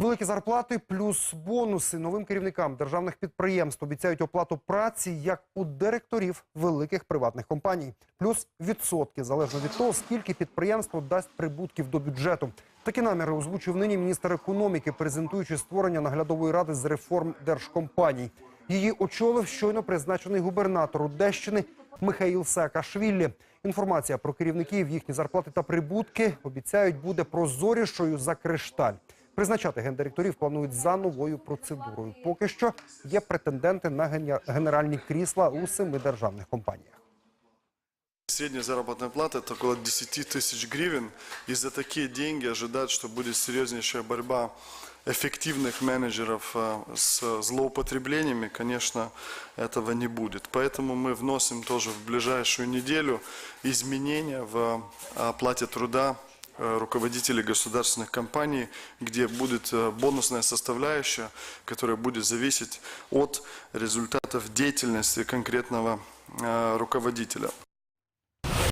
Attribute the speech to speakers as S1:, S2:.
S1: Великі зарплати плюс бонуси новим керівникам державних підприємств обіцяють оплату праці як у директорів великих приватних компаній, плюс відсотки залежно від того, скільки підприємство дасть прибутків до бюджету. Такі наміри озвучив нині міністр економіки, презентуючи створення наглядової ради з реформ держкомпаній. Її очолив щойно призначений губернатор Одещини Михаїл Саакашвілі. Інформація про керівників, їхні зарплати та прибутки обіцяють буде прозорішою за кришталь. Призначати гендиректорів планують за новою процедурою. Поки що є претенденти на геня- генеральні крісла у семи державних компаніях.
S2: Средняя заработная плата это около 10 тысяч гривен. И за такие деньги ожидать, что будет серьезнейшая борьба эффективных менеджеров э, с злоупотреблениями, конечно, этого не будет. Поэтому мы вносим тоже в ближайшую неделю изменения в оплате труда э, руководителей государственных компаний, где будет э, бонусная составляющая, которая будет зависеть от результатов деятельности конкретного э, руководителя.